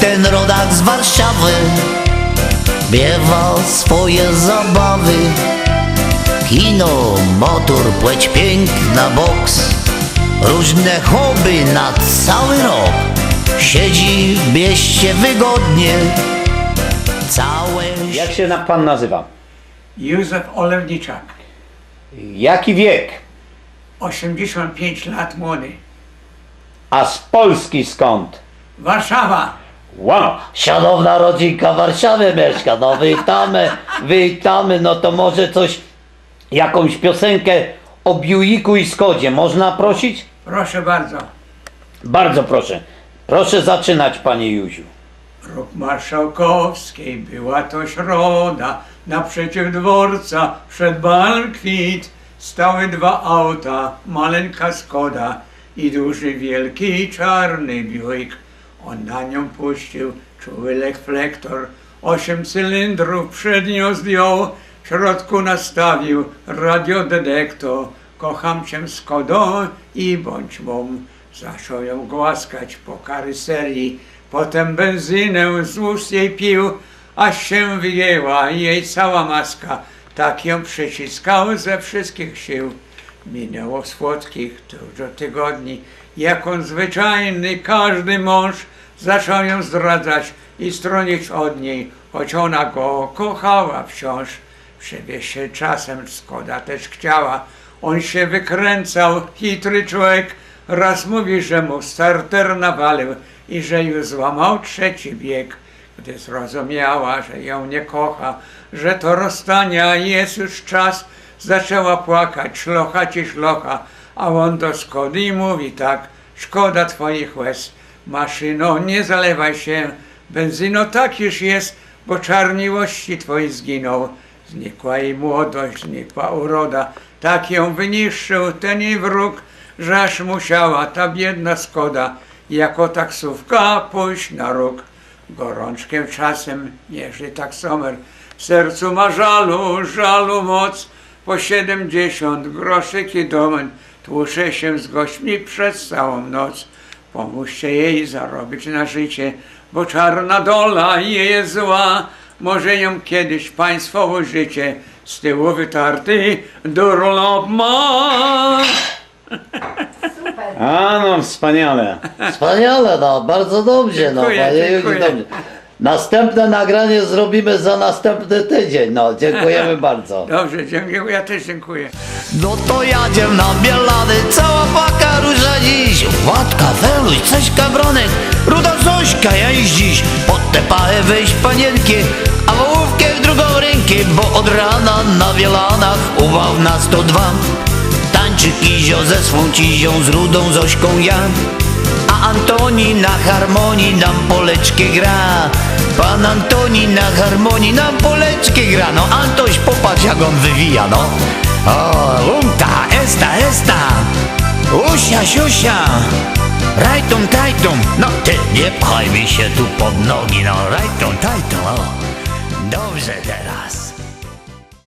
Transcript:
Ten rodak z Warszawy Biewa swoje zabawy Kino, motor, płeć piękna, boks Różne hobby na cały rok Siedzi w mieście wygodnie Całe Jak się na- pan nazywa? Józef Olewniczak, Jaki wiek? 85 lat młody. A z Polski skąd? Warszawa, Wow! Szanowna rodzinka w Warszawie mieszka, no witamy, witamy, no to może coś, Jakąś piosenkę o Buicku i Skodzie można prosić? proszę bardzo. Bardzo proszę. Proszę zaczynać, panie Józiu. Rok Marszałkowskiej była to środa, naprzeciw dworca przed bal kwit. Stały dwa auta, maleńka Skoda i duży, wielki, czarny Buick. On na nią puścił czuły reflektor, osiem cylindrów przed nią zdjął, w środku nastawił radiodetektor. Kocham cię Skodo i bądź mą. Zaczął ją głaskać po karyserii, potem benzynę z ust jej pił, aż się wyjęła jej cała maska. Tak ją przyciskał ze wszystkich sił. Minęło słodkich dużo tygodni, jak on zwyczajny, każdy mąż zaczął ją zdradzać i stronić od niej, choć ona go kochała wciąż. Przewieźć się czasem Skoda też chciała, on się wykręcał, chytry człowiek, raz mówi, że mu starter nawalił i że już złamał trzeci bieg. Gdy zrozumiała, że ją nie kocha, że to rozstania jest już czas, zaczęła płakać, szlochać i szlocha, a on do Skody i mówi tak, szkoda twoich łez, maszyno nie zalewaj się, benzyno tak już jest, bo czar miłości twojej zginął. Znikła jej młodość, znikła uroda, tak ją wyniszczył ten jej wróg, że aż musiała ta biedna Skoda jako taksówka pójść na róg. Gorączkiem czasem mierzy taksomer, w sercu ma żalu, żalu moc, po siedemdziesiąt groszy kilometr, tłucze się z gośćmi przez całą noc. Pomóżcie jej zarobić na życie, bo czarna dola jej jest zła, może ją kiedyś państwo użycie, z tyłu wytarty durlop ma. A no, wspaniale. Wspaniale, no, bardzo dobrze, no, Dziękuję, panie Józef, dziękuję. dobrze. Następne nagranie zrobimy za następny tydzień, no, dziękujemy bardzo. Dobrze, dziękuję, ja też dziękuję. No to jadziem na Bielany, cała paka. Feluś, Ceśka, Bronek, Ruda Zośka, ja iść dziś. Pod te pachę wejść panienki, a wołówkę w drugą rękę, bo od rana na Bielanach uwał na 102. Tańczy Kizio ze swą Cizią, z Rudą Zośką ja. A Antoni na harmonii nam poleczkę gra Pan Antoni na harmonii nam poleczkę gra No Antoś popatrz jak on wywija no O, umta, esta, esta Usia, siusia No ty nie pchaj mi się tu pod nogi No rajtum, tajtum o. Dobrze teraz